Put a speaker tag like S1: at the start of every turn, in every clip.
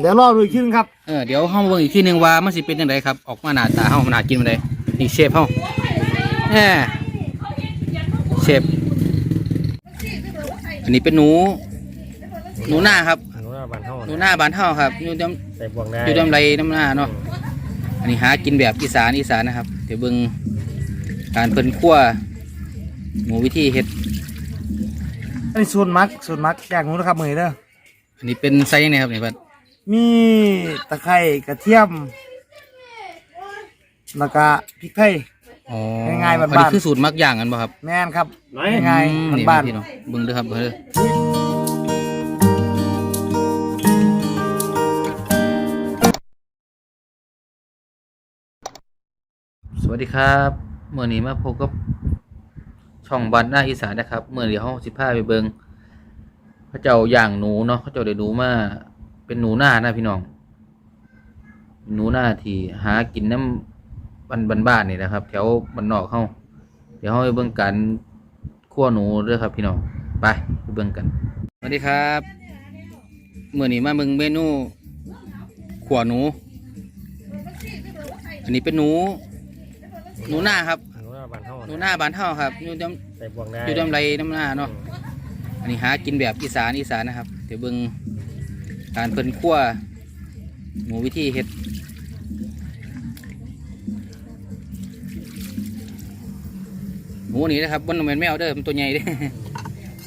S1: เดี๋ยวรอดูอีกทีนึงครับ
S2: เออเดี๋ยวเฮามาเบิ่งอีกทีหนึงว่ามันสิเป็นจังไดครับ ออกมาหน้าตาเฮามันน่ากินบ่ได้นี่เชฟเฮาแหมเชฟอันนี้เป็นหนู หนูหน้าครับ
S3: อนุราบานเท่า
S2: หนูหน้าบ้านเฮาครับอยู่ตาม
S3: ใส่บวงได้
S2: อยู่ตามไรน้ำหน้าเนาะอันนี้หากินแบบอีสานอีสานนะครับ เดี๋ยวเบิ่งการเพิ่นคั่วหมูวิธีเฮ็ด
S1: อันนี้สูตรมักสูตรมักแกงหนูนะครับมือนี้เด้อ
S2: อันนี้เป็นไซส์ยังไงครับเนี่ยบัด
S1: มีตะไคร้กระเทียม แล้วก็พริกไทย
S2: อ๋อ
S1: ง่ายๆบ้านๆ
S2: อันนี้คือสูตรมักย่างกันป่ะครับ
S1: แม่นครับ
S3: ไหน
S1: ง่าย
S2: อืมนี่
S1: ๆบ้าน
S2: พี่น้องเบิ่งเด้อครับเบิ่งเด้อสวัสดีครับเมื่อนี้มาพบกับช่องบันหน้าอีสานนะครับเมื่อเดี๋ยวห้องสิบห้าไปเบิงพระเจ้าย่างหนูเนาะพระเจ้าได้หนูมา เป็นหนูหน้านะพี่น้อง หนูหน้าที่หากินน้ำบ้านบ้านบ้านนี่นะครับ แถวบ้านนอกเฮาเดี๋ยวเฮาไปเบิ่งกันคั่วหนูเด้อครับ พี่น้องไปไปเบิ่งกันสวัสดีครับเมื่อนี้มาเบิ่งเมนูขัวหนู อันนี้เป็นหนู หนูหน้าครับ
S3: อนุราบานเท่า
S2: หนูหน้าบ้านเฮาครับอยู่ตาม
S3: ใส่บวงได้
S2: อยู่ตามไรน้ำหน้าเนาะอันนี้หากินแบบอีสานอีสานนะครับ เดี๋ยวเบิ่ง การเพิ่นคั่วหมูวิธีเฮ็ดหมูนี่นะครับมันเป็นแมวเด้อมันตัวใหญ่เด้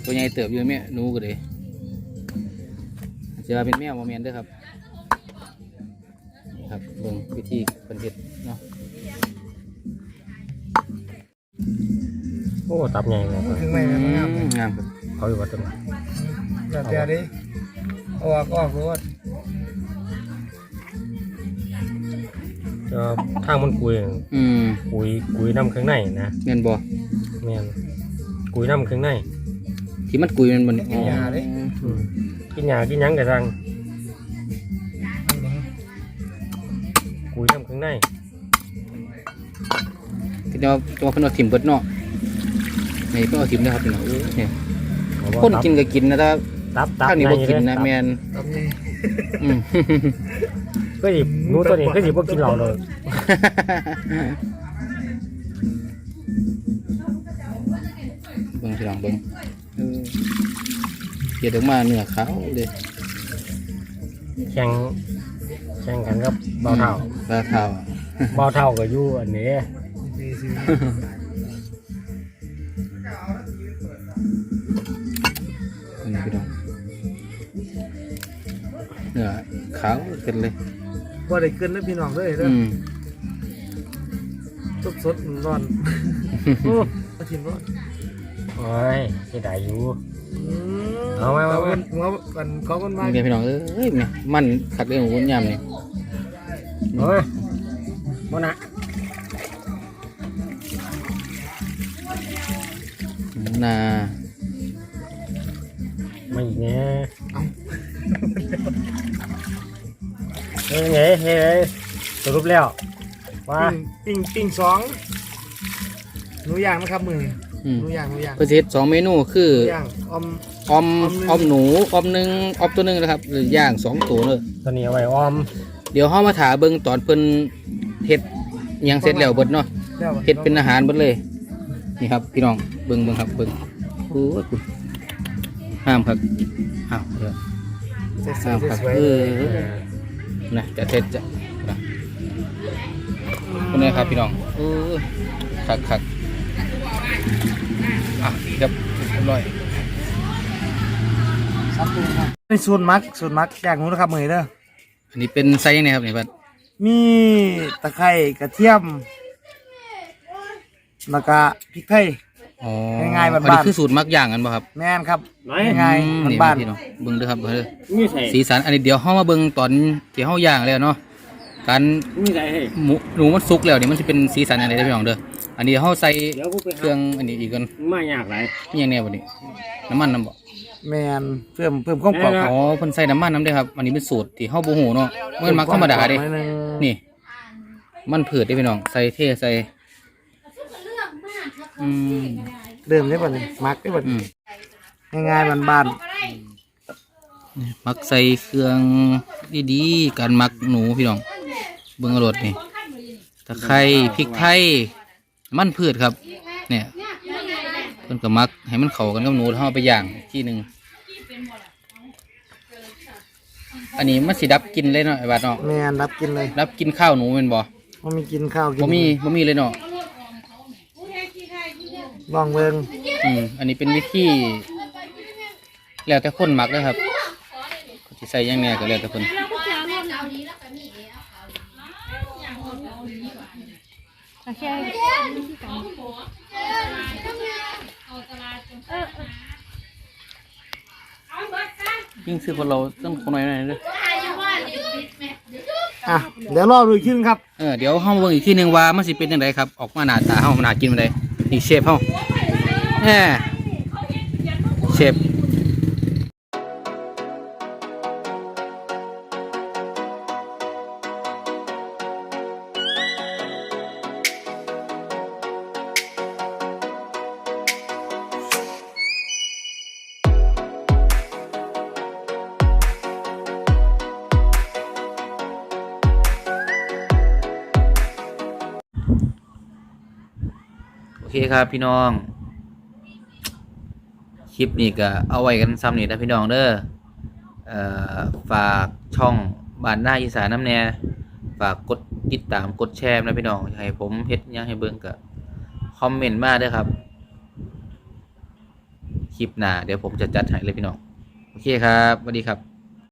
S2: ตัวใหญ่เติบอยู่แม่หนูก็เลยจะว่าเป็นแมวโมเมนเด้อครับนี่ครับเบิ่งวิธีเพิ่นเฮ็ดเนาะ
S3: โอ้ตับใหญ่เลย
S1: ถึงไหมครับงาม
S2: อืมงามครับ
S3: เขาอยู่วัดต้น
S1: เดี๋ยวเดี๋ยวดิเอาออกออกรถ
S3: จะทางมันกุย
S2: อืม
S3: กุยกุยน้ำเครื่องในนะ
S2: แม่นบ่
S3: แม่นกุยน้ำเครื่องใน
S2: ที่มันกุยมันมันอ๋อ
S3: อืมกินหยากินหยังกระซังกุยน้ำเครื่องใน
S2: คือจะตัวเพิ่นเอาถิ่มเบิดเนาะนี่เพิ่นเอาถิ่มนะครับพี่น้องเนี่ย
S3: เอาบ่
S2: คน
S3: ตับ
S2: กินก็กินนะถ้า
S3: ตับตับ
S2: ถ้านี่บ่
S3: ใหญ่
S2: กินนะ
S3: เลย
S2: แม่น
S1: ตบนี่
S2: อืม
S3: ก็หยิบหนูตัวนี้ก็หยิบบ่กินเหล้าเลย
S2: เบิ่งพี่น้องเบิ่งเออเฮ็ดออกมาเนื้อขาวเลย
S3: แข่งแข่งกันกับเบาเท่า
S2: ปลาขาว
S3: เบาเท่าก็อยู่อันนี้
S1: ดีสิ
S2: นี่ เนื้อขาวเป็นเลย
S1: บ่ได้ขึ้นนะพี่น้องเลยเด้อ
S2: อืม
S1: สดสดๆร้อน
S3: โอ้
S1: เอาชิมร้อน
S3: โอ้ยเสียดายอยู่
S1: อืม
S3: เอาไว้เอาไว้
S1: หัวกันเขากันมา
S2: นี่พี่น้องเอ้ยเนี่ยมันคักเด้ของคนยามนี่
S3: โอ้ยบ่นะ
S2: นา
S3: ไม่อีกแน่ เฮ้ยเฮ้ยเฮ้ยสรุปแล้วว่า
S1: ปิ้งปิ้งปิ้งสองหนูย่างนะครับมือ
S2: อืม
S1: หนูย่างหนูย่าง
S2: เพื่อสิเฮ็ดสองเมนูคือ
S1: หนูย่างอม
S2: ออม
S1: ออมหนึ่ง
S2: ออมหนูออมหนึ่งออมตัวหนึ่งนะครับหรือย่างสองตัวเลย
S3: ตัวนี้เอาไว้ออม
S2: เดี๋ยวเฮามาถาเบิ่งตอนเพิ่นเฮ็ดหยังเสร็จแล้วเบิดเนาะ
S1: แล้ว
S2: เฮ็ดเป็นอาหารเบิดเลย นี่ครับ พี่น้องเบิ่งเบิ่งครับเบิ่งโอ้ยคุณห้ามครับอ้าวเดี๋ยว
S1: สวย
S2: ห้ามครับ
S1: ๆสวย
S2: เอ
S1: ๆ
S2: อ นะจะเทศจะนะคนนี้ครับพี่น้องเออคักคักอะครับเรียบร้อย
S1: เป็นสูตรมักสูตรมักแกงหนูนะครับมือนี้เด้อ
S2: อันนี้เป็นไซส์ยังไงครับเนี่ยบัด
S1: มีตะไคร้กระเทียมแล้วก็พริกไทย
S2: อ๋อ
S1: ง่ายๆบ้านๆ
S2: อันนี้คือสูตรมักย่างกันป่ะครับ
S1: แม่นครับ
S3: ไหน
S1: ง่าย
S2: อืมนี่
S1: ๆบ้าน
S2: พี่น้องเบิ่งเด้อครับเบิ่งเด้อ
S3: มีใส่
S2: สีสันอันนี้เดี๋ยวเฮามาเบิ่งตอนที่เฮาย่างแล้วเนาะการ
S3: มีใส่ให้
S2: หมูหนูมันสุกแล้วนี่มันจะเป็นสีสันอะไรได้อพี่น้องเด้ออันนี้เฮาใส่
S3: เดี๋ยวกูไป
S2: เค
S3: หา
S2: รื่องอันนี้อีกกัน
S3: มายากหลาย
S2: นี่ยังแน่บ่นี่น้ำมันน้ำบ่
S1: ๆแม่นเพิ่มเพิ่มความกรอบ
S2: อ๋อเพิ่นใส่น้ำมันน้ำเด้อครับ อันนี้เป็นสูตรที่เฮาบ่ฮู้เนาะมันมักธรรมดาเด้
S1: หน่อยหนึ่ง
S2: นี่ มันผืดเด้อพี่น้อง ใส่เทใส่ อืม
S1: เริ่มได้ป่ะนี่มักได้ป่ะ
S2: อืม
S1: ง่ายๆบ้าน
S2: นี่มักใส่เครื่องดีๆการมักหนูพี่น้องเบิ่งเอารสนี่ตะไคร้พริกไทยมันพืชครับ เนี่ยเพิ่นก็มักให้มันเข้ากันกับหนูแล้วเอาไปย่างอีกที่หนึ่งอันนี้มันสิดับกลินเลยเนาะไอ้บาดเนาะ
S1: แม่นรับกินเลย
S2: ดับกินข้าวหนูแม่นบ่
S1: บ่มีกินข้าวกิน
S2: บ่มีบ่มีเลยเนาะ
S1: ลองเบิ่ง
S2: อืมอันนี้เป็นวิธีแล้วแต่คนมักนะครับเขาสิใส่หยังแหน่ก็แล้วแต่คน
S4: โอเค
S2: ยิ่งซื้อคนเราต้องคนน้อยหน่อยเด้อ
S1: อะเดี๋ยวรอดูอีกทีนึงครับ
S2: เออเดี๋ยวเฮาเบิ่งอีกทีหนึงว่ามันสิเป็นจังไดครับ ออกมาหน้าตาเฮามันน่ากินบ่ได้นี่เชฟเฮา แหมเชฟโอเคครับ พี่น้อง คลิปนี้ก็เอาไว้กันซ้ำนี่นะพี่น้องเด้อเอ่อฝากช่องบ้านหน้าอีสานน้ำแน่ฝากกดติดตามกดแชร์นะพี่น้องให้ผมเฮ็ดยังให้เบิ่งก็คอมเมนต์มาเด้อครับคลิปหน้าเดี๋ยวผมจะจัดให้เลยพี่น้อง โอเคครับสวัสดีครับ